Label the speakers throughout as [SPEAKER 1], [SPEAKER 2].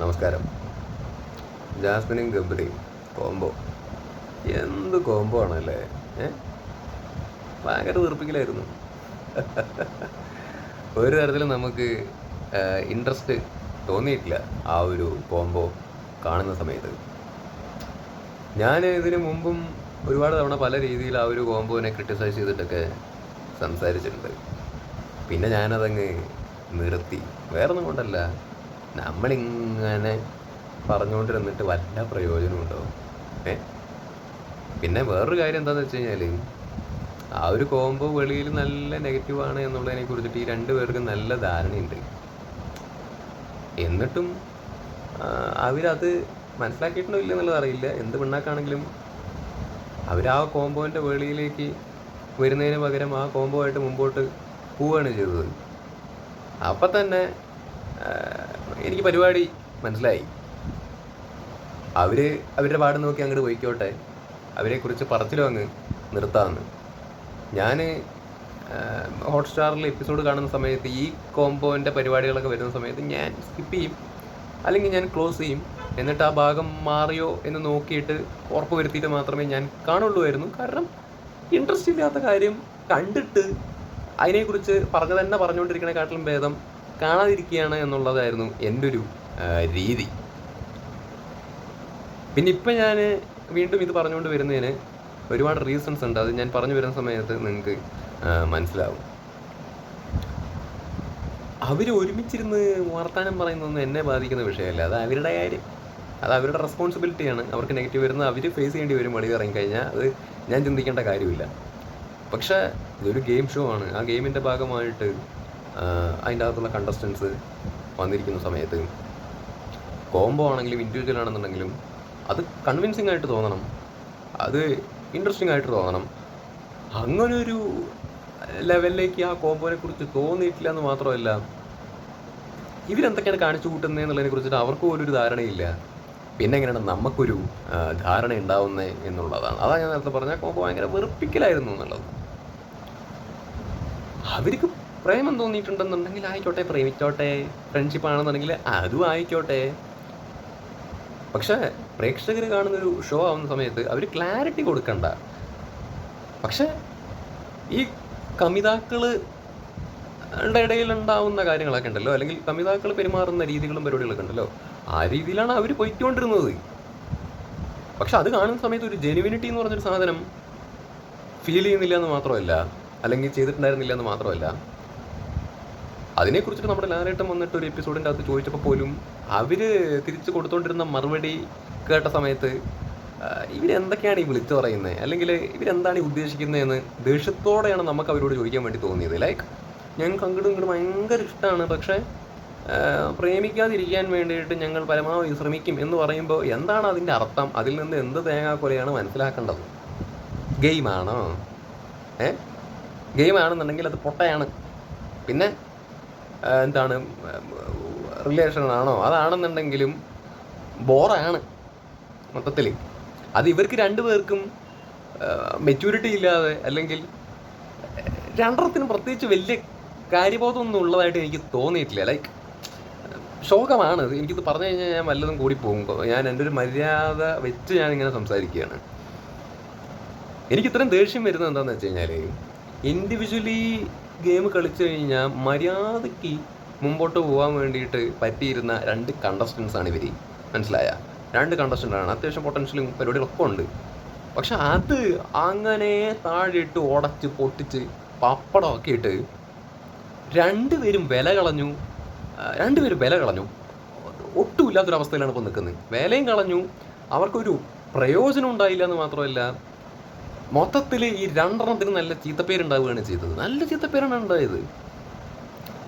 [SPEAKER 1] നമസ്കാരം. ജാസ്മിനും ഗബ്രിയും കോംബോ. എന്ത് കോംബോ ആണല്ലേ? ഏ? ഭയങ്കര തീർപ്പിക്കലായിരുന്നു ഒരു തരത്തിലും നമുക്ക് ഇൻട്രസ്റ്റ് തോന്നിയിട്ടില്ല ആ ഒരു കോംബോ കാണുന്ന സമയത്ത്. ഞാൻ ഇതിനു മുമ്പും ഒരുപാട് തവണ പല രീതിയിൽ ആ ഒരു കോംബോനെ ക്രിട്ടിസൈസ് ചെയ്തിട്ടൊക്കെ സംസാരിച്ചിട്ടുണ്ട്. പിന്നെ ഞാനതങ്ങ് നിർത്തി. വേറൊന്നും കൊണ്ടല്ല. നമ്മളിങ്ങനെ പറഞ്ഞുകൊണ്ടിരുന്നിട്ട് വല്ല പ്രയോജനമുണ്ടോ? ഏ? പിന്നെ വേറൊരു കാര്യം എന്താണെന്ന് വെച്ച് കഴിഞ്ഞാൽ ആ ഒരു കോംബോ വെളിയിൽ നല്ല നെഗറ്റീവാണ് എന്നുള്ളതിനെ കുറിച്ചിട്ട് ഈ രണ്ട് പേർക്കും നല്ല ധാരണയുണ്ട്. എന്നിട്ടും അവരത് മനസ്സിലാക്കിയിട്ടുണ്ടോ ഇല്ല എന്നുള്ളത് അറിയില്ല. എന്ത് പിണ്ണാക്കാണെങ്കിലും അവർ ആ കോമ്പോന്റെ വെളിയിലേക്ക് വരുന്നതിന് പകരം ആ കോംബോ ആയിട്ട് മുമ്പോട്ട് പോവുകയാണ് ചെയ്തത്. അപ്പം തന്നെ എനിക്ക് പരിപാടി മനസ്സിലായി. അവർ അവരുടെ പാട് നോക്കി അങ്ങോട്ട് പോയിക്കോട്ടെ. അവരെക്കുറിച്ച് പറച്ചിലും അങ്ങ് നിർത്താമെന്ന് ഞാൻ ഹോട്ട്സ്റ്റാറിൽ എപ്പിസോഡ് കാണുന്ന സമയത്ത് ഈ കോംബോന്റെ പരിപാടികളൊക്കെ വരുന്ന സമയത്ത് ഞാൻ സ്കിപ്പ് ചെയ്യും. അല്ലെങ്കിൽ ഞാൻ ക്ലോസ് ചെയ്യും. എന്നിട്ട് ആ ഭാഗം മാറിയോ എന്ന് നോക്കിയിട്ട് ഉറപ്പ് വരുത്തിയിട്ട് മാത്രമേ ഞാൻ കാണുള്ളൂമായിരുന്നു കാരണം ഇൻട്രസ്റ്റ് ഇല്ലാത്ത കാര്യം കണ്ടിട്ട് അതിനെക്കുറിച്ച് പറഞ്ഞു തന്നെ പറഞ്ഞുകൊണ്ടിരിക്കണേക്കാട്ടിലും ഭേദം കാണാതിരിക്കുകയാണ് എന്നുള്ളതായിരുന്നു എന്റെ ഒരു രീതി. പിന്നെ ഇപ്പം ഞാൻ വീണ്ടും ഇത് പറഞ്ഞുകൊണ്ട് വരുന്നതിന് ഒരുപാട് റീസൺസ് ഉണ്ട്. അത് ഞാൻ പറഞ്ഞു വരുന്ന സമയത്ത് നിങ്ങൾക്ക് മനസ്സിലാവും. അവർ ഒരുമിച്ചിരുന്ന് വർത്താനം പറയുന്നതൊന്നും എന്നെ ബാധിക്കുന്ന വിഷയമല്ല. അത് അവരുടെ കാര്യം. അത് അവരുടെ റെസ്പോൺസിബിലിറ്റിയാണ് അവർക്ക് നെഗറ്റീവ് വരുന്നത് അവർ ഫേസ് ചെയ്യേണ്ടി വരും വെളിയിൽ ഇറങ്ങിക്കഴിഞ്ഞാൽ അത് ഞാൻ ചിന്തിക്കേണ്ട കാര്യമില്ല. പക്ഷേ ഇതൊരു ഗെയിം ഷോ ആണ്. ആ ഗെയിമിന്റെ ഭാഗമായിട്ട് അതിന്റെ അകത്തുള്ള കണ്ടസ്റ്റൻസ് വന്നിരിക്കുന്ന സമയത്ത് കോംബോ ആണെങ്കിലും ഇൻഡിവിജ്വൽ ആണെന്നുണ്ടെങ്കിലും അത് കൺവിൻസിങ് ആയിട്ട് തോന്നണം. അത് ഇൻട്രസ്റ്റിംഗ് ആയിട്ട് തോന്നണം. അങ്ങനൊരു ലെവലിലേക്ക് ആ കോംബോനെ കുറിച്ച് തോന്നിയിട്ടില്ല എന്ന് മാത്രമല്ല ഇവരെന്തൊക്കെയാണ് കാണിച്ചു കൂട്ടുന്നത് എന്നുള്ളതിനെ കുറിച്ചിട്ട് അവർക്ക് പോലും ഒരു ധാരണയില്ല. പിന്നെ എങ്ങനെയാണ് നമുക്കൊരു ധാരണ ഉണ്ടാവുന്നത് എന്നുള്ളതാണ്. അതാണ് ഞാൻ നേരത്തെ പറഞ്ഞ കോംബോ ഭയങ്കര വെറുപ്പിക്കലായിരുന്നു എന്നുള്ളത്. അവർക്ക് പ്രേമം തോന്നിയിട്ടുണ്ടെന്നുണ്ടെങ്കിൽ ആയിക്കോട്ടെ പ്രേമിച്ചോട്ടെ ഫ്രണ്ട്ഷിപ്പ് ആണെന്നുണ്ടെങ്കിൽ അതും ആയിക്കോട്ടെ. പക്ഷേ പ്രേക്ഷകർ കാണുന്നൊരു ഷോ ആവുന്ന സമയത്ത് അവർ ക്ലാരിറ്റി കൊടുക്കണ്ട. പക്ഷേ ഈ കമിതാക്കൾ ഇടയിൽ ഉണ്ടാവുന്ന കാര്യങ്ങളൊക്കെ ഉണ്ടല്ലോ. അല്ലെങ്കിൽ കമിതാക്കൾ പെരുമാറുന്ന രീതികളും പരിപാടികളൊക്കെ ഉണ്ടല്ലോ. ആ രീതിയിലാണ് അവർ പോയിക്കൊണ്ടിരുന്നത്. പക്ഷെ അത് കാണുന്ന സമയത്ത് ഒരു ജെനുവിനിറ്റി എന്ന് പറഞ്ഞൊരു സാധനം ഫീൽ ചെയ്യുന്നില്ല എന്ന് മാത്രമല്ല അല്ലെങ്കിൽ ചെയ്തിട്ടുണ്ടായിരുന്നില്ല എന്ന് മാത്രമല്ല അതിനെക്കുറിച്ചിട്ട് നമ്മുടെ ലാലേട്ടൻ വന്നിട്ട് ഒരു എപ്പിസോഡിന്റെ അകത്ത് ചോദിച്ചപ്പോൾ പോലും അവർ തിരിച്ചു കൊടുത്തുകൊണ്ടിരുന്ന മറുപടി കേട്ട സമയത്ത് ഇവരെന്തൊക്കെയാണ് ഈ വിളിച്ചു പറയുന്നത്? അല്ലെങ്കിൽ ഇവരെന്താണ് ഈ ഉദ്ദേശിക്കുന്നതെന്ന് ദേഷ്യത്തോടെയാണ് നമുക്ക് അവരോട് ചോദിക്കാൻ വേണ്ടി തോന്നിയത്. ലൈക്ക് ഞങ്ങൾക്ക് അങ്ങോട്ടും ഇങ്ങോട്ടും ഭയങ്കര ഇഷ്ടമാണ്. പക്ഷേ പ്രേമിക്കാതിരിക്കാൻ വേണ്ടിയിട്ട് ഞങ്ങൾ പരമാവധി ശ്രമിക്കും എന്ന് പറയുമ്പോൾ എന്താണ് അതിന്റെ അർത്ഥം? അതിൽ നിന്ന് എന്ത് തേങ്ങാക്കൊലയാണ് മനസ്സിലാക്കേണ്ടത്? ഗെയിമാണോ ഏ? ഗെയിമാണെന്നുണ്ടെങ്കിൽ അത് പൊട്ടയാണ്. പിന്നെ എന്താണ് റിലേഷൻ ആണോ അതാണെന്നുണ്ടെങ്കിലും ബോറാണ് മൊത്തത്തിൽ അത് ഇവർക്ക് രണ്ടുപേർക്കും മെച്യൂരിറ്റി ഇല്ലാതെ അല്ലെങ്കിൽ രണ്ടെണ്ണത്തിനും പ്രത്യേകിച്ച് വലിയ കാര്യബോധമൊന്നും ഉള്ളതായിട്ട് എനിക്ക് തോന്നിയിട്ടില്ല. ലൈക്ക് ശോകമാണ്. എനിക്കിത് പറഞ്ഞു കഴിഞ്ഞാൽ ഞാൻ വല്ലതും കൂടി പോകും ഞാൻ എന്റെ ഒരു മര്യാദ വെച്ച് ഞാൻ ഇങ്ങനെ സംസാരിക്കുകയാണ്. എനിക്ക് ഇത്രയും ദേഷ്യം വരുന്നത് എന്താണെന്ന് വെച്ച് കഴിഞ്ഞാൽ ഇൻഡിവിജ്വലി ഗെയിം കളിച്ചു കഴിഞ്ഞാൽ മര്യാദയ്ക്ക് മുമ്പോട്ട് പോകാൻ വേണ്ടിയിട്ട് പറ്റിയിരുന്ന രണ്ട് കണ്ടസ്റ്റൻസ് ആണ് ഇവർ മനസ്സിലായ? രണ്ട് കണ്ടസ്റ്റന്റാണ് അത്യാവശ്യം പൊട്ടൻഷ്യലും പരിപാടികളൊക്കെ ഉണ്ട്. പക്ഷെ അത് അങ്ങനെ താഴെയിട്ട് ഉടച്ച് പൊട്ടിച്ച് പപ്പടമൊക്കെ ഇട്ട് രണ്ടുപേരും വില കളഞ്ഞു. രണ്ടുപേരും വില കളഞ്ഞു. ഒട്ടുമില്ലാത്തൊരവസ്ഥയിലാണ് ഇപ്പോൾ നിൽക്കുന്നത്. വിലയും കളഞ്ഞു. അവർക്കൊരു പ്രയോജനം ഉണ്ടായില്ല എന്ന് മാത്രമല്ല മൊത്തത്തിൽ ഈ രണ്ടെണ്ണത്തിന് നല്ല ചീത്തപ്പേരുണ്ടാവുകയാണ് ചെയ്തത്. നല്ല ചീത്തപ്പേരാണ് ഉണ്ടായത്.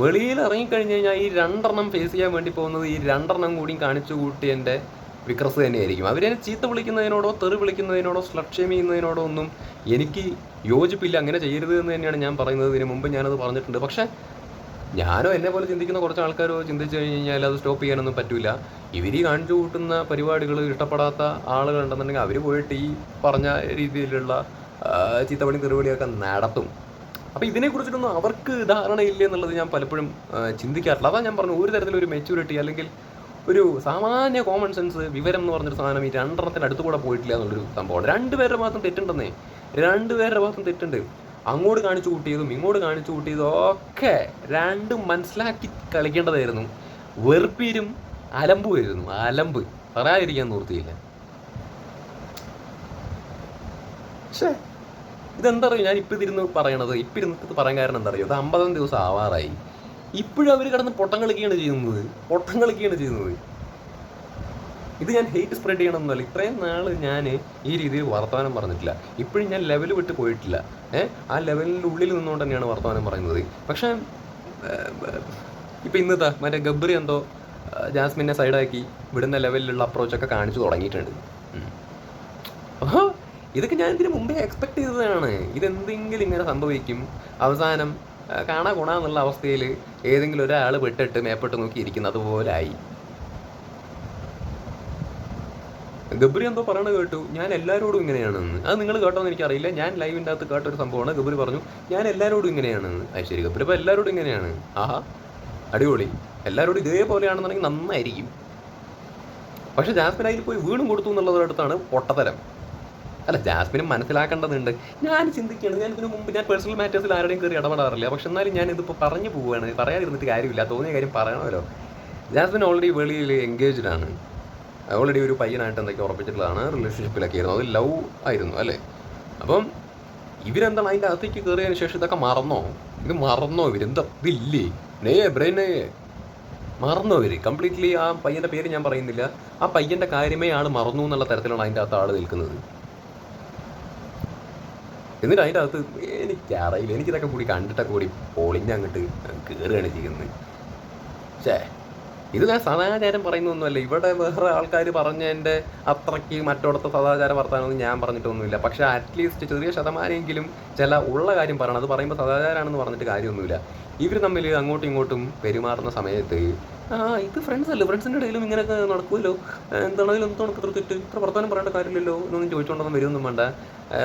[SPEAKER 1] വെളിയിൽ ഇറങ്ങിക്കഴിഞ്ഞ് കഴിഞ്ഞാൽ ഈ രണ്ടെണ്ണം ഫേസ് ചെയ്യാൻ വേണ്ടി പോകുന്നത് ഈ രണ്ടെണ്ണം കൂടിയും കാണിച്ചു കൂട്ടി എന്റെ വിക്രസ് തന്നെയായിരിക്കും. അവരെന്നെ ചീത്ത വിളിക്കുന്നതിനോടോ തെറി വിളിക്കുന്നതിനോടോ സ്ലക്ഷേം ചെയ്യുന്നതിനോടോ ഒന്നും എനിക്ക് യോജിപ്പില്ല. അങ്ങനെ ചെയ്യരുത് എന്ന് തന്നെയാണ് ഞാൻ പറയുന്നത്. ഇതിന് മുമ്പ് ഞാനത് പറഞ്ഞിട്ടുണ്ട്. പക്ഷേ ഞാനോ എന്നെ പോലെ ചിന്തിക്കുന്ന കുറച്ച് ആൾക്കാരോ ചിന്തിച്ചു കഴിഞ്ഞ് കഴിഞ്ഞാൽ അത് സ്റ്റോപ്പ് ചെയ്യാനൊന്നും പറ്റില്ല ഇവർ ഈ കാണിച്ചു കൂട്ടുന്ന പരിപാടികൾ ഇഷ്ടപ്പെടാത്ത ആളുകൾ ഉണ്ടെന്നുണ്ടെങ്കിൽ അവർ പോയിട്ട് ഈ പറഞ്ഞ രീതിയിലുള്ള ചീത്തപ്പണി തെറിവിളിയൊക്കെ നടത്തും. അപ്പോൾ ഇതിനെക്കുറിച്ചിട്ടൊന്നും അവർക്ക് ധാരണയില്ല എന്നുള്ളത് ഞാൻ പലപ്പോഴും ചിന്തിക്കാറില്ല. അതാ ഞാൻ പറഞ്ഞു ഒരു തരത്തിലൊരു മെച്യൂരിറ്റി അല്ലെങ്കിൽ ഒരു സാമാന്യ കോമൺ സെൻസ് വിവരം എന്ന് പറഞ്ഞൊരു സാധനം ഈ രണ്ടെണ്ണത്തിന് അടുത്തുകൂടെ പോയിട്ടില്ല എന്നുള്ളൊരു സംഭവമാണ് രണ്ടുപേരുടെ ഭാഗത്തും തെറ്റുണ്ടെന്നേ. രണ്ടുപേരുടെ ഭാഗത്തും തെറ്റുണ്ട്. അങ്ങോട്ട് കാണിച്ചു കൂട്ടിയതും ഇങ്ങോട്ട് കാണിച്ചു കൂട്ടിയതും ഒക്കെ രണ്ടും മനസ്സിലാക്കി കളിക്കേണ്ടതായിരുന്നു. വെറുപ്പീരും അലമ്പുമായിരുന്നു അലമ്പ്. പറയാതിരിക്കാൻ നിർത്തിയില്ല പക്ഷേ ഇതെന്താ പറയുക ഞാൻ ഇപ്പം ഇതിരുന്ന് പറയണത് ഇപ്പം ഇരുന്ന് പറയാൻ കാരണം എന്താ അറിയോ ഇത് അമ്പതാം ദിവസം ആവാറായി. ഇപ്പോഴും അവർ കിടന്ന് പൊട്ടം കളിക്കുകയാണ് ചെയ്യുന്നത്. പൊട്ടം കളിക്കുകയാണ് ചെയ്യുന്നത്. ഇത് ഞാൻ ഹെയ്റ്റ് സ്പ്രെഡ് ചെയ്യണമെന്നല്ല. ഇത്രയും നാൾ ഞാൻ ഈ രീതിയിൽ വർത്തമാനം പറഞ്ഞിട്ടില്ല. ഇപ്പോഴും ഞാൻ ലെവൽ വിട്ട് പോയിട്ടില്ല. ഏഹ് ആ ലെവലിന്റെ ഉള്ളിൽ നിന്നുകൊണ്ട് തന്നെയാണ് വർത്തമാനം പറയുന്നത്. പക്ഷേ ഇപ്പം ഇന്നത്തെ മറ്റേ ഗബ്രി എന്തോ ജാസ്മിനെ സൈഡാക്കി വിടുന്ന ലെവലിലുള്ള അപ്രോച്ചൊക്കെ കാണിച്ചു തുടങ്ങിയിട്ടുണ്ട്. അപ്പോൾ ഇതൊക്കെ ഞാൻ ഇതിന് മുമ്പേ എക്സ്പെക്ട് ചെയ്തതാണ്. ഇതെന്തെങ്കിലും ഇങ്ങനെ സംഭവിക്കും. അവസാനം കാണാ ഗുണ എന്നുള്ള അവസ്ഥയിൽ ഏതെങ്കിലും ഒരാൾ പെട്ടിട്ട് മേപ്പെട്ട് നോക്കി ഇരിക്കുന്നത് അതുപോലായി ഗബ്രി എന്തോ പറയണ കേട്ടു. ഞാൻ എല്ലാവരോടും ഇങ്ങനെയാണെന്ന്. അത് നിങ്ങൾ കേട്ടോ കേട്ടോന്ന് എനിക്കറിയില്ല. ഞാൻ ലൈവിന്റെ അകത്ത് കേട്ട ഒരു സംഭവമാണ്. ഗബ്രി പറഞ്ഞു ഞാൻ എല്ലാവരോടും ഇങ്ങനെയാണെന്ന്. അത് ശരി ഗബ്രി. ഇപ്പോൾ എല്ലാവരോടും ഇങ്ങനെയാണ്. ആഹാ അടിപൊളി. എല്ലാവരോടും ഇതേപോലെയാണെന്നുണ്ടെങ്കിൽ നന്നായിരിക്കും. പക്ഷെ ജാസ്മിൻ അതിൽ പോയി വീണും കൊടുത്തു എന്നുള്ളതിനടുത്താണ് പൊട്ടത്തരം. അല്ല ജാസ്മിനും മനസ്സിലാക്കേണ്ടതുണ്ട്. ഞാൻ ചിന്തിക്കുകയാണ്. ഞാൻ ഇതിനു മുമ്പ് ഞാൻ പേഴ്സണൽ മാറ്റേഴ്സിൽ ആരുടെയും കയറി ഇടപെടാറില്ല. പക്ഷെ എന്നാലും ഞാൻ ഇതിപ്പോൾ പറഞ്ഞു പോവുകയാണ്. പറയാതിരുന്നിട്ട് കാര്യമില്ല. തോന്നിയ കാര്യം പറയണമല്ലോ. ജാസ്മിൻ ഓൾറെഡി വെളിയിൽ എൻഗേജ്ഡ് ആണ്. ഓൾറെഡി ഒരു പയ്യനായിട്ട് എന്തൊക്കെ ഉറപ്പിച്ചിട്ടുള്ളതാണ് റിലേഷൻഷിപ്പിലൊക്കെ ആയിരുന്നു. അത് ലവ് ആയിരുന്നു അല്ലേ? അപ്പം ഇവരെന്താണ് അതിന്റെ അകത്തേക്ക് കയറിയതിന് ശേഷം ഇതൊക്കെ മറന്നോ? ഇത് മറന്നോ ഇവരെന്താ ഇതില്ലേ? നേ ബ്രെയിനേ മറന്നോ ഇവർ കംപ്ലീറ്റ്ലി ആ പയ്യന്റെ പേര് ഞാൻ പറയുന്നില്ല. ആ പയ്യന്റെ കാര്യമേ ആൾ മറന്നു എന്നുള്ള തരത്തിലാണ് അതിന്റെ അകത്ത് ആൾ നിൽക്കുന്നത്. എന്നിട്ട് അതിന്റെ അകത്ത് എനിക്കറിയില്ല. എനിക്കിതൊക്കെ കൂടി കണ്ടിട്ടൊക്കെ കൂടി പൊളിഞ്ഞങ്ങോട്ട് കയറുകയാണ് ചെയ്യുന്നത്. ഛേ. ഇത് ഞാൻ സദാചാരം പറയുന്നൊന്നുമല്ല. ഇവിടെ വേറെ ആൾക്കാർ പറഞ്ഞതിന്റെ അത്രയ്ക്ക് മറ്റോടത്തെ സദാചാര വർത്താനൊന്നും ഞാൻ പറഞ്ഞിട്ടൊന്നുമില്ല. പക്ഷേ അറ്റ്ലീസ്റ്റ് ചെറിയ ശതമാനമെങ്കിലും ചില ഉള്ള കാര്യം പറയണം. അത് പറയുമ്പോൾ സദാചാരമാണെന്ന് പറഞ്ഞിട്ട് കാര്യമൊന്നുമില്ല. ഇവർ തമ്മിൽ അങ്ങോട്ടും ഇങ്ങോട്ടും പെരുമാറുന്ന സമയത്ത് ആ ഇത് ഫ്രണ്ട്സ് അല്ലേ? ഫ്രണ്ട്സിന്റെ ഇടയിലും ഇങ്ങനെയൊക്കെ നടക്കുമല്ലോ. എന്താണെങ്കിലും എന്താണ് ഇത്ര തെറ്റ്. ഇത്ര വർത്തമാനം പറയേണ്ട കാര്യമില്ലല്ലോ എന്നൊന്നും ചോദിച്ചുകൊണ്ടൊന്നും വരുമൊന്നും വേണ്ട.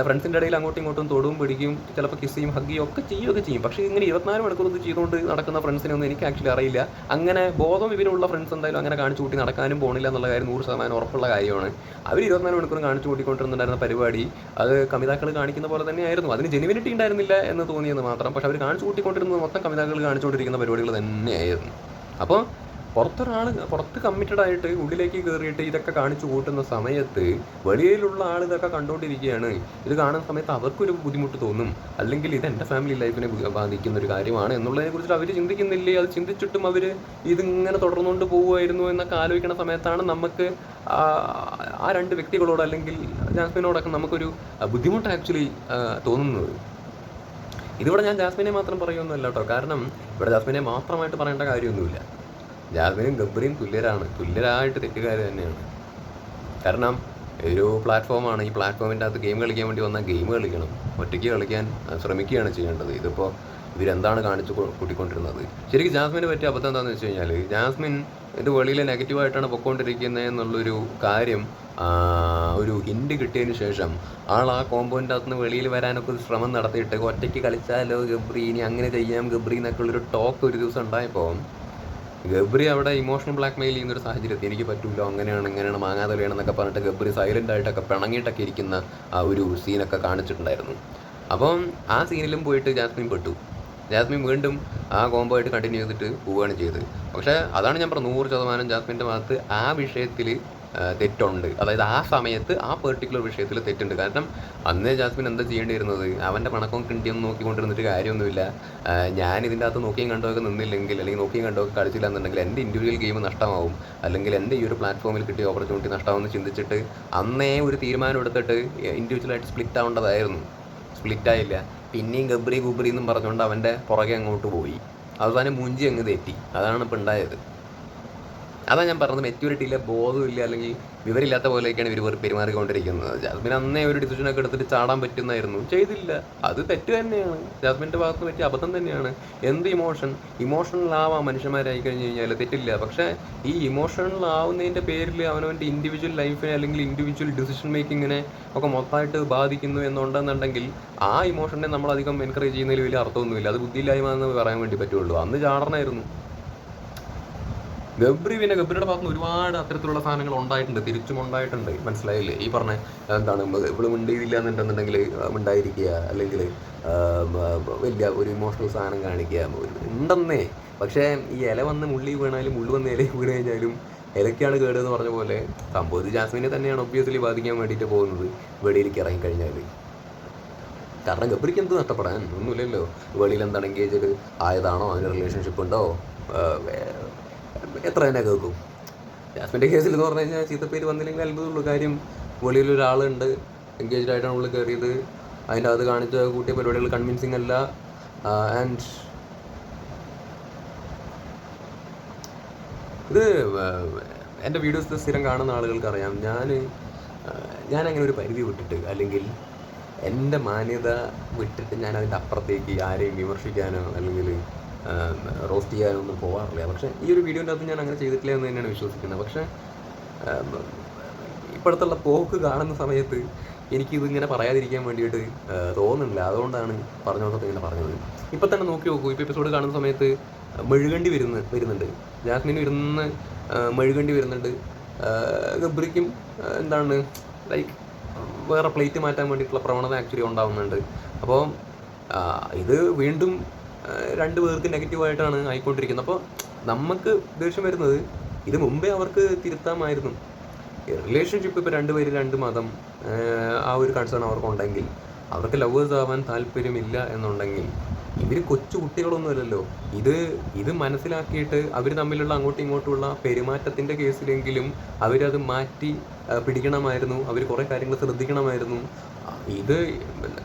[SPEAKER 1] ഫ്രണ്ട്സിന്റെ ഇടയിൽ അങ്ങോട്ടും ഇങ്ങോട്ടും തൊടും പിടിക്കും ചിലപ്പോൾ കിസ് ചെയ്യും ഹഗ് ചെയ്യും ഒക്കെ ചെയ്യുകയൊക്കെ ചെയ്യും. പക്ഷേ ഇങ്ങനെ ഇരുപത്തിനാല് മണിക്കൂർ ഇത് ചെയ്തുകൊണ്ട് നടക്കുന്ന ഫ്രണ്ട്സിനെ ഒന്നും എനിക്ക് ആക്ച്വലി അറിയില്ല. അങ്ങനെ ബോധം ഇവരുള്ള ഫ്രണ്ട്സ് എന്തായാലും അങ്ങനെ കാണിച്ചു കൂട്ടി നടക്കാനും പോകണില്ല എന്നുള്ള കാര്യം നൂറ് ശതമാനം ഉറപ്പുള്ള കാര്യമാണ്. അവർ ഇരുപത്തിനാല് മണിക്കൂർ കാണിച്ചു കൂട്ടിക്കൊണ്ടിരുന്നുണ്ടായിരുന്ന പരിപാടി. അത് കമിതാക്കൾ കാണിക്കുന്ന പോലെ തന്നെയായിരുന്നു. അതിന് ജെനുവിനിറ്റി ഉണ്ടായിരുന്നില്ല എന്ന് തോന്നിയെന്ന് മാത്രം. പക്ഷേ അവർ കാണിച്ചു കൂട്ടിക്കൊണ്ടിരുന്നത് മൊത്തം കമിതാക്കൾ കാണിച്ചുകൊണ്ടിരിക്കുന്ന പരിപാടികൾ തന്നെയായിരുന്നു. അപ്പോൾ പുറത്തൊരാൾ പുറത്ത് കമ്മിറ്റഡ് ആയിട്ട് ഉള്ളിലേക്ക് കയറിയിട്ട് ഇതൊക്കെ കാണിച്ചു കൂട്ടുന്ന സമയത്ത് വെളിയിലുള്ള ആൾ ഇതൊക്കെ കണ്ടുകൊണ്ടിരിക്കുകയാണ് ഇത് കാണുന്ന സമയത്ത് അവർക്കൊരു ബുദ്ധിമുട്ട് തോന്നും. അല്ലെങ്കിൽ ഇത് എന്റെ ഫാമിലി ലൈഫിനെ ബാധിക്കുന്ന ഒരു കാര്യമാണ് എന്നുള്ളതിനെ കുറിച്ച് അവർ ചിന്തിക്കുന്നില്ലേ? അത് ചിന്തിച്ചിട്ടും അവർ ഇതിങ്ങനെ തുടർന്നുകൊണ്ട് പോവുമായിരുന്നു എന്നൊക്കെ ആലോചിക്കുന്ന സമയത്താണ് നമുക്ക് ആ രണ്ട് വ്യക്തികളോട് അല്ലെങ്കിൽ ജാസ്മിനോടൊക്കെ നമുക്കൊരു ബുദ്ധിമുട്ട് ആക്ച്വലി തോന്നുന്നത്. ഇതിവിടെ ഞാൻ ജാസ്മിനെ മാത്രം പറയുമെന്നല്ല കേട്ടോ. കാരണം ഇവിടെ ജാസ്മിനെ മാത്രമായിട്ട് പറയേണ്ട കാര്യമൊന്നുമില്ല. ജാസ്മിനും ഗബ്രിയും തുല്യരാണ്. തുല്യരായിട്ട് തെറ്റുകാർ തന്നെയാണ്. കാരണം ഒരു പ്ലാറ്റ്ഫോമാണ്. ഈ പ്ലാറ്റ്ഫോമിന്റെ അകത്ത് ഗെയിം കളിക്കാൻ വേണ്ടി വന്നാൽ ഗെയിം കളിക്കണം. ഒറ്റയ്ക്ക് കളിക്കാൻ ശ്രമിക്കുകയാണ് ചെയ്യേണ്ടത്. ഇതിപ്പോൾ ഇവരെന്താണ് കാണിച്ചു കൂട്ടിക്കൊണ്ടിരുന്നത്? ശരിക്കും ജാസ്മിന് പറ്റിയ അബദ്ധം എന്താണെന്ന് വെച്ച് കഴിഞ്ഞാൽ ജാസ്മിൻ ഇത് വെളിയിൽ നെഗറ്റീവായിട്ടാണ് പൊയ്ക്കൊണ്ടിരിക്കുന്നത് എന്നുള്ളൊരു കാര്യം ഒരു ഹിൻഡ് കിട്ടിയതിന് ശേഷം ആൾ ആ കോമ്പൗണ്ടിന്റെ അകത്ത് നിന്ന് വെളിയിൽ വരാനൊക്കെ ഒരു ശ്രമം നടത്തിയിട്ട് ഒറ്റയ്ക്ക് കളിച്ചാലോ ഗബ്രീനി അങ്ങനെ ചെയ്യാം ഗബ്രി എന്നൊക്കെ ഉള്ളൊരു ടോക്ക് ഒരു ദിവസം ഉണ്ടായപ്പോൾ ഗബ്രി അവിടെ ഇമോഷണൽ ബ്ലാക്ക് മെയിൽ ചെയ്യുന്ന ഒരു സാഹചര്യത്തിൽ എനിക്ക് പറ്റൂല? അങ്ങനെയാണ് ഇങ്ങനെയാണ് മാങ്ങാതെ വേണമെന്നൊക്കെ പറഞ്ഞിട്ട് ഗബ്രി സൈലന്റ് ആയിട്ടൊക്കെ പിണങ്ങിയിട്ടൊക്കെ ഇരിക്കുന്ന ആ ഒരു സീനൊക്കെ കാണിച്ചിട്ടുണ്ടായിരുന്നു. അപ്പം ആ സീനിലും പോയിട്ട് ജാസ്മിൻ പെട്ടു. ജാസ്മിൻ വീണ്ടും ആ കോംബോ ആയിട്ട് കണ്ടിന്യൂ ചെയ്തിട്ട് പോവുകയാണ് ചെയ്തത്. പക്ഷേ അതാണ് ഞാൻ പറഞ്ഞത് നൂറ് ശതമാനം ജാസ്മിന്റെ ഭാഗത്ത് ആ വിഷയത്തിൽ തെറ്റുണ്ട്. അതായത് ആ സമയത്ത് ആ പെർട്ടിക്കുലർ വിഷയത്തിൽ തെറ്റുണ്ട്. കാരണം അന്നേ ജാസ്മിൻ എന്താ ചെയ്യേണ്ടി വരുന്നത് അവന്റെ പണക്കം കിണ്ടിയൊന്നും നോക്കിക്കൊണ്ടിരുന്നിട്ട് കാര്യമൊന്നുമില്ല. ഞാൻ ഇതിന്റെ അകത്ത് നോക്കിയും കണ്ടൊക്കെ നിന്നില്ലെങ്കിൽ അല്ലെങ്കിൽ നോക്കിയും കണ്ടൊക്കെ കളിച്ചില്ല എന്നുണ്ടെങ്കിൽ എന്റെ ഇൻഡിവിജ്വൽ ഗെയിം നഷ്ടമാവും. അല്ലെങ്കിൽ എന്റെ ഈ ഒരു പ്ലാറ്റ്ഫോമിൽ കിട്ടിയ ഓപ്പർച്യൂണിറ്റി നഷ്ടമാവുമെന്ന് ചിന്തിച്ചിട്ട് അന്നേ ഒരു തീരുമാനം എടുത്തിട്ട് ഇൻഡിവിജ്വലായിട്ട് സ്പ്ലിറ്റ് ആവേണ്ടതായിരുന്നു. സ്പ്ലിറ്റ് ആയില്ല. പിന്നെയും ഗബ്രി ഗുബ്രി എന്നും പറഞ്ഞുകൊണ്ട് അവന്റെ പുറകെ അങ്ങോട്ട് പോയി. അവസാനം മൂഞ്ചി അങ്ങ് തെറ്റി. അതാണ് ഇപ്പം ഉണ്ടായത്. അതാ ഞാൻ പറഞ്ഞത് മെച്യൂരിറ്റി ഇല്ല ബോധമില്ല അല്ലെങ്കിൽ വിവരമില്ലാത്ത പോലെയൊക്കെയാണ് ഇവർ പെരുമാറിക്കൊണ്ടിരിക്കുന്നത്. ജാസ്മിൻ അന്നേ ഒരു ഡിസിഷനൊക്കെ എടുത്തിട്ട് ചാടാൻ പറ്റുന്നായിരുന്നു. ചെയ്തില്ല. അത് തെറ്റ് തന്നെയാണ്. ജാസ്മിന്റെ ഭാഗത്ത് പറ്റിയ അബദ്ധം തന്നെയാണ്. എന്ത് ഇമോഷൻ ഇമോഷണൽ ആവാം മനുഷ്യന്മാരായി കഴിഞ്ഞ് കഴിഞ്ഞാൽ തെറ്റില്ല. പക്ഷേ ഈ ഇമോഷണൽ ആവുന്നതിന്റെ പേരിൽ അവനവന്റെ ഇൻഡിവിജ്വൽ ലൈഫിനെ അല്ലെങ്കിൽ ഇൻഡിവിജ്വൽ ഡിസിഷൻ മേക്കിങ്ങിനെ ഒക്കെ മൊത്തമായിട്ട് ബാധിക്കുന്നു എന്നുണ്ടെന്നുണ്ടെങ്കിൽ ആ ഇമോഷനെ നമ്മൾ അധികം എൻകറേജ് ചെയ്യുന്നതിൽ വലിയ അർത്ഥമൊന്നുമില്ല. അത് ബുദ്ധിയില്ലായ്മ എന്ന് പറയാൻ വേണ്ടി പറ്റുള്ളൂ. അന്ന് ചാടണമായിരുന്നു. ഗബ്രി പിന്നെ ഗബ്രിയുടെ ഭാഗത്ത് നിന്ന് ഒരുപാട് അത്തരത്തിലുള്ള സാധനങ്ങൾ ഉണ്ടായിട്ടുണ്ട് തിരിച്ചും ഉണ്ടായിട്ടുണ്ട്. മനസ്സിലായില്ലേ? ഈ പറഞ്ഞ എന്താണ് ഇവിടെ മിണ്ടിയില്ല എന്നുണ്ടെന്നുണ്ടെങ്കിൽ മിണ്ടായിരിക്കുക അല്ലെങ്കിൽ വലിയ ഒരു ഇമോഷണൽ സാധനം കാണിക്കുക ഉണ്ടെന്നേ. പക്ഷേ ഈ ഇല വന്ന് മുള്ളി വീണാലും മുള്ളു വന്ന് ഇല വീണ് കഴിഞ്ഞാലും ഇലക്കാണ് കേട് എന്ന് പറഞ്ഞ പോലെ സംഭവം ജാസ്മിനെ തന്നെയാണ് ഒബ്വിയസ്ലി ബാധിക്കാൻ വേണ്ടിയിട്ട് പോകുന്നത് വെളിയിലേക്ക് ഇറങ്ങിക്കഴിഞ്ഞാൽ. കാരണം ഗബ്രിക്ക് എന്ത് നഷ്ടപ്പെടാൻ? ഒന്നുമില്ലല്ലോ. വെളിയിൽ എന്താണ് എൻഗേജ് ആയതാണോ? അതിന് റിലേഷൻഷിപ്പ് ഉണ്ടോ? എത്ര തന്നെ കേൾക്കും. ജാസ്മിന്റെ കേസിൽ എന്ന് പറഞ്ഞു കഴിഞ്ഞാൽ ചീത്തപ്പേര് വന്നില്ലെങ്കിൽ അത്ഭുതമുള്ളൂ കാര്യം വെളിയിൽ ഒരാളുണ്ട് എൻഗേജ്ഡ് ആയിട്ടാണ് ഉള്ളിൽ കയറിയത്. അതിന്റെ അത് കാണിച്ച കൂട്ടിയ പരിപാടികൾ കൺവിൻസിങ് അല്ല. ആൻഡ് ഇത് എന്റെ വീഡിയോസ് സ്ഥിരം കാണുന്ന ആളുകൾക്ക് അറിയാം. ഞാൻ ഞാൻ അങ്ങനെ ഒരു പരിധി വിട്ടിട്ട് അല്ലെങ്കിൽ എന്റെ മാന്യത വിട്ടിട്ട് ഞാൻ അതിന്റെ അപ്പുറത്തേക്ക് ആരെയും വിമർശിക്കാനോ അല്ലെങ്കിൽ റോസ്റ്റ് ചെയ്യാനോ ഒന്നും പോകാറില്ല പക്ഷേ ഈ ഒരു വീഡിയോന്റെ അകത്ത് ഞാൻ അങ്ങനെ ചെയ്തിട്ടില്ല എന്ന് തന്നെയാണ് വിശ്വസിക്കുന്നത്. പക്ഷേ ഇപ്പോഴത്തുള്ള പോക്ക് കാണുന്ന സമയത്ത് എനിക്കിതിങ്ങനെ പറയാതിരിക്കാൻ വേണ്ടിയിട്ട് തോന്നുന്നില്ല. അതുകൊണ്ടാണ് പറഞ്ഞു ഇങ്ങനെ പറഞ്ഞത്. ഇപ്പം തന്നെ നോക്കി നോക്കൂ. ഇപ്പോൾ എപ്പിസോഡ് കാണുന്ന സമയത്ത് മെഴുകണ്ടി വരുന്ന വരുന്നുണ്ട്. ജാസ്മിൻ ഇരുന്ന് ആ, മെഴുകണ്ടി വരുന്നുണ്ട്. ഗബ്രിക്കും എന്താണ് ലൈക്ക് വേറെ പ്ലേറ്റ് മാറ്റാൻ വേണ്ടിയിട്ടുള്ള പ്രവണത ആക്ച്വലി ഉണ്ടാവുന്നുണ്ട്. അപ്പോൾ ഇത് വീണ്ടും രണ്ട് പേർക്ക് നെഗറ്റീവായിട്ടാണ് ആയിക്കൊണ്ടിരിക്കുന്നത്. അപ്പോൾ നമുക്ക് ദേഷ്യം വരുന്നത് ഇത് മുമ്പേ അവർക്ക് തിരുത്താമായിരുന്നു. റിലേഷൻഷിപ്പ് ഇപ്പോൾ രണ്ട് പേര് രണ്ട് മതം ആ ഒരു കൺസേൺ അവർക്കുണ്ടെങ്കിൽ അവർക്ക് ലവേഴ്സ് ആവാൻ താല്പര്യമില്ല എന്നുണ്ടെങ്കിൽ ഇവർ കൊച്ചു കുട്ടികളൊന്നുമല്ലല്ലോ. ഇത് ഇത് മനസ്സിലാക്കിയിട്ട് അവർ തമ്മിലുള്ള അങ്ങോട്ടും ഇങ്ങോട്ടുമുള്ള പെരുമാറ്റത്തിന്റെ കേസിലെങ്കിലും അവരത് മാറ്റി പിടിക്കണമായിരുന്നു. അവർ കുറേ കാര്യങ്ങൾ ശ്രദ്ധിക്കണമായിരുന്നു. ഇത്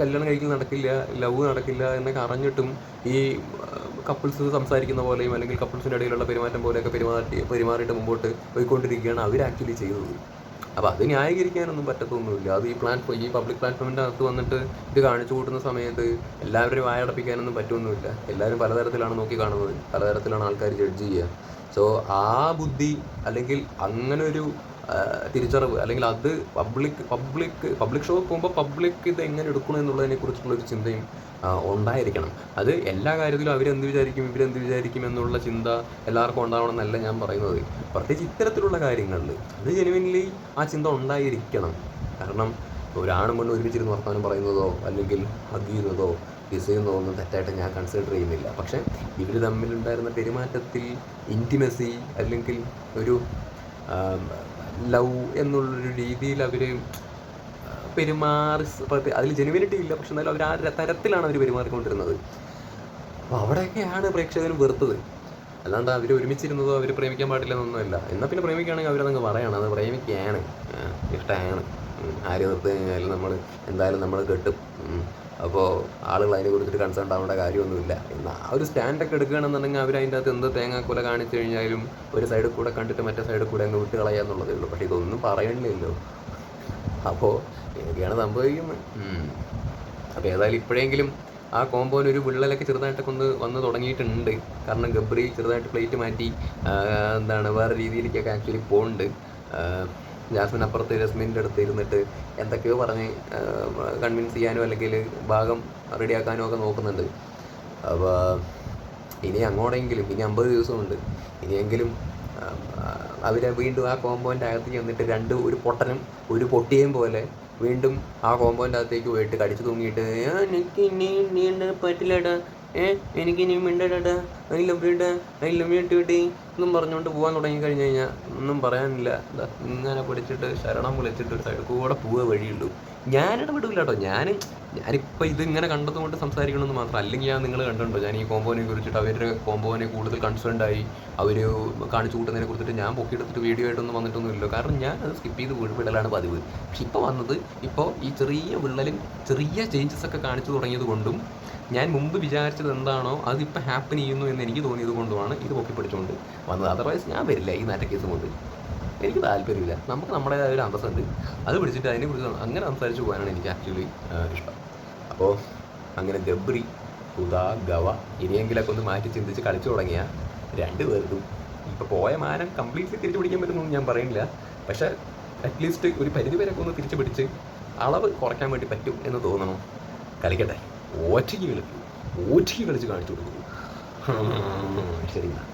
[SPEAKER 1] കല്യാണം കഴിക്കൽ നടക്കില്ല ലവ് നടക്കില്ല എന്നൊക്കെ അറിഞ്ഞിട്ടും ഈ കപ്പിൾസ് സംസാരിക്കുന്ന പോലെയും അല്ലെങ്കിൽ കപ്പിൾസിന്റെ ഇടയിലുള്ള പെരുമാറ്റം പോലെയൊക്കെ പെരുമാറ്റി പെരുമാറിയിട്ട് മുമ്പോട്ട് പോയിക്കൊണ്ടിരിക്കുകയാണ് അവർ ആക്ച്വലി ചെയ്തത്. അപ്പോൾ അത് ന്യായീകരിക്കാനൊന്നും പറ്റത്തൊന്നുമില്ല. അത് ഈ പ്ലാറ്റ്ഫോം ഈ പബ്ലിക് പ്ലാറ്റ്ഫോമിന്റെ അകത്ത് വന്നിട്ട് ഇത് കാണിച്ചു കൂട്ടുന്ന സമയത്ത് എല്ലാവരും വായടപ്പിക്കാനൊന്നും പറ്റുമൊന്നുമില്ല എല്ലാവരും പലതരത്തിലാണ് നോക്കി കാണുന്നത്. പലതരത്തിലാണ് ആൾക്കാർ ജഡ്ജ് ചെയ്യുക. സോ ആ ബുദ്ധി അല്ലെങ്കിൽ അങ്ങനെ ഒരു ആ, തിരിച്ചറിവ്. അല്ലെങ്കിൽ അത് പബ്ലിക് പബ്ലിക് പബ്ലിക് ഷോ പോകുമ്പോൾ പബ്ലിക് ഇത് എങ്ങനെ എടുക്കണം എന്നുള്ളതിനെ കുറിച്ചുള്ള ഒരു ചിന്തയും ഉണ്ടായിരിക്കണം. അത് എല്ലാ കാര്യത്തിലും അവരെന്ത് വിചാരിക്കും ഇവരെന്ത് വിചാരിക്കും എന്നുള്ള ചിന്ത എല്ലാവർക്കും ഉണ്ടാവണം എന്നല്ല ഞാൻ പറയുന്നത്. പ്രത്യേകിച്ച് ഇത്തരത്തിലുള്ള കാര്യങ്ങളിൽ അത് ജെനുവിൻലി ആ ചിന്ത ഉണ്ടായിരിക്കണം. കാരണം ഒരാണും പെണ്ണും ഒരുമിച്ചിരുന്ന് വർത്തമാനം പറയുന്നതോ അല്ലെങ്കിൽ ഹഗ് ചെയ്യുന്നതോ കിസ് ചെയ്യുന്നതോ ഒന്നും തെറ്റായിട്ട് ഞാൻ കൺസിഡർ ചെയ്യുന്നില്ല. പക്ഷേ ഇവർ തമ്മിലുണ്ടായിരുന്ന പെരുമാറ്റത്തിൽ ഇന്റിമസി അല്ലെങ്കിൽ ഒരു ലവ് എന്നുള്ളൊരു രീതിയിൽ അവർ പെരുമാറി അതിൽ ജെനുവിനിറ്റി ഇല്ല. പക്ഷെ എന്നാലും അവർ ആ തരത്തിലാണ് അവർ പെരുമാറിക്കൊണ്ടിരുന്നത്. അപ്പോൾ അവിടെയൊക്കെയാണ് പ്രേക്ഷകർ വെറുത്തത്. അല്ലാണ്ട് അവർ ഒരുമിച്ചിരുന്നതോ അവർ പ്രേമിക്കാൻ പാടില്ലെന്നൊന്നുമല്ല. എന്നാൽ പിന്നെ പ്രേമിക്കുകയാണെങ്കിൽ അവരതങ്ങ് പറയണം. അത് പ്രേമിക്കുകയാണ്. ഇഷ്ടമാണ്. ആര് നിർത്തി കഴിഞ്ഞാലും നമ്മൾ എന്തായാലും നമ്മൾ കെട്ടും. അപ്പോൾ ആളുകൾ അതിനെ കുറിച്ചിട്ട് കൺസേൺ ആവേണ്ട കാര്യമൊന്നുമില്ല. എന്നാൽ ആ ഒരു സ്റ്റാൻഡൊക്കെ എടുക്കുകയാണെന്നുണ്ടെങ്കിൽ അവർ അതിന്റെ അകത്ത് എന്ത് തേങ്ങാക്കൊല കാണിച്ചു കഴിഞ്ഞാലും ഒരു സൈഡിൽ കൂടെ കണ്ടിട്ട് മറ്റേ സൈഡിൽ കൂടെ അങ്ങ് വിട്ട് കളയാന്നുള്ളതേ ഉള്ളൂ. പക്ഷേ ഇതൊന്നും പറയണില്ലല്ലോ. അപ്പോൾ ഇതൊക്കെയാണ് സംഭവിക്കുന്നത് അപ്പോൾ ഏതായാലും ഇപ്പോഴെങ്കിലും ആ കോമ്പോന് ഒരു വിള്ളലൊക്കെ ചെറുതായിട്ടൊക്കെ ഒന്ന് വന്ന് തുടങ്ങിയിട്ടുണ്ട്. കാരണം ഗബ്രി ചെറുതായിട്ട് പ്ലേറ്റ് മാറ്റി എന്താണ് വേറെ രീതിയിലേക്കൊക്കെ ആക്ച്വലി പോകുന്നുണ്ട് ജാസ്മിൻ അപ്പുറത്ത് ജസ്മിന്റെ അടുത്ത് ഇരുന്നിട്ട് എന്തൊക്കെയോ പറഞ്ഞ് കൺവിൻസ് ചെയ്യാനോ അല്ലെങ്കിൽ ഭാഗം റെഡിയാക്കാനോ ഒക്കെ നോക്കുന്നുണ്ട്. അപ്പോൾ ഇനി അങ്ങോട്ടെങ്കിലും ഇനി അമ്പത് ദിവസമുണ്ട്. ഇനിയെങ്കിലും അവരെ വീണ്ടും ആ കോമ്പൗണ്ട് അകത്ത് ചെന്നിട്ട് രണ്ട് ഒരു പൊട്ടനും ഒരു പൊട്ടിയും പോലെ വീണ്ടും ആ കോമ്പൗണ്ട് അകത്തേക്ക് പോയിട്ട് കടിച്ചു തൂങ്ങിയിട്ട് "ആ, എനിക്ക് ഇനി നീണ്ട പറ്റില്ലടാ ഏ എനിക്ക് ഇനി മിണ്ടടാ ഐ ലവ് യുടാ ഐ ലവ് യു ടൂട്ടി എന്നും പറഞ്ഞുകൊണ്ട് പോകാൻ തുടങ്ങി കഴിഞ്ഞ് കഴിഞ്ഞാൽ ഒന്നും പറയാനില്ല. എന്താ ഇങ്ങനെ പിടിച്ചിട്ട് ശരണം വിളിച്ചിട്ട് ഒരു സൈഡ് കൂടെ പോവേ വഴിയുള്ളൂ. ഞാൻ ഇടപെടില്ല കേട്ടോ ഞാൻ ഞാനിപ്പോൾ ഇത് ഇങ്ങനെ കണ്ടതുകൊണ്ട് സംസാരിക്കണമെന്ന് മാത്രം. അല്ലെങ്കിൽ ഞാൻ നിങ്ങൾ കണ്ടിട്ടുണ്ടോ? ഞാൻ ഈ കോമ്പോനെ കുറിച്ചിട്ട് അവരുടെ കോമ്പോനെ കൂടുതൽ കൺസേൺഡ് ആയി. അവർ കാണിച്ചു കൂട്ടുന്നതിനെ കുറിച്ചിട്ട് ഞാൻ പൊക്കിയെടുത്തിട്ട് വീഡിയോ ആയിട്ടൊന്നും വന്നിട്ടൊന്നുമില്ല. കാരണം ഞാൻ അത് സ്കിപ്പ് ചെയ്ത് വീട് വിടലാണ് പതിവ്. പക്ഷെ ഇപ്പോൾ വന്നത് ഇപ്പോൾ ഈ ചെറിയ വിള്ളലും ചെറിയ ചേഞ്ചസ് ഒക്കെ കാണിച്ചു തുടങ്ങിയത് കൊണ്ടും ഞാൻ മുമ്പ് വിചാരിച്ചത് എന്താണോ അതിപ്പോൾ ഹാപ്പൻ ചെയ്യുന്നു എന്ന് എനിക്ക് തോന്നിയത് കൊണ്ടുമാണ് ഇത് പൊക്കി പിടിച്ചുകൊണ്ട് വന്നത്. അതർവൈസ് ഞാൻ വരില്ല ഈ നാറ്റ കേസ് കൊണ്ട്. എനിക്ക് താല്പര്യമില്ല. നമുക്ക് നമ്മുടേതായ ഒരു അന്തസ്സുണ്ട് അത് പിടിച്ചിട്ട് അതിനെക്കുറിച്ച് അങ്ങനെ സംസാരിച്ച് പോകാനാണ് എനിക്ക് ആക്ച്വലി ഇഷ്ടം. അപ്പോൾ അങ്ങനെ ഗബ്രി ഹുദ ഗവ ഇനിയെങ്കിലൊക്കെ ഒന്ന് മാറ്റി ചിന്തിച്ച് കളിച്ചു തുടങ്ങിയ രണ്ട് പേർക്കും ഇപ്പോൾ പോയ മാനം കംപ്ലീറ്റ്ലി തിരിച്ചു പിടിക്കാൻ പറ്റുമെന്ന് ഞാൻ പറയുന്നില്ല. പക്ഷേ അറ്റ്ലീസ്റ്റ് ഒരു പരിധി വരെയൊക്കെ ഒന്ന് തിരിച്ചു പിടിച്ച് അളവ് കുറയ്ക്കാൻ വേണ്ടി പറ്റും എന്ന് തോന്നണം. കളിക്കട്ടെ. ഓറ്റയ്ക്ക് കളിക്കും ഓറ്റയ്ക്ക് കളിച്ച് കാണിച്ചു കൊടുക്കും. ശരി എന്നാ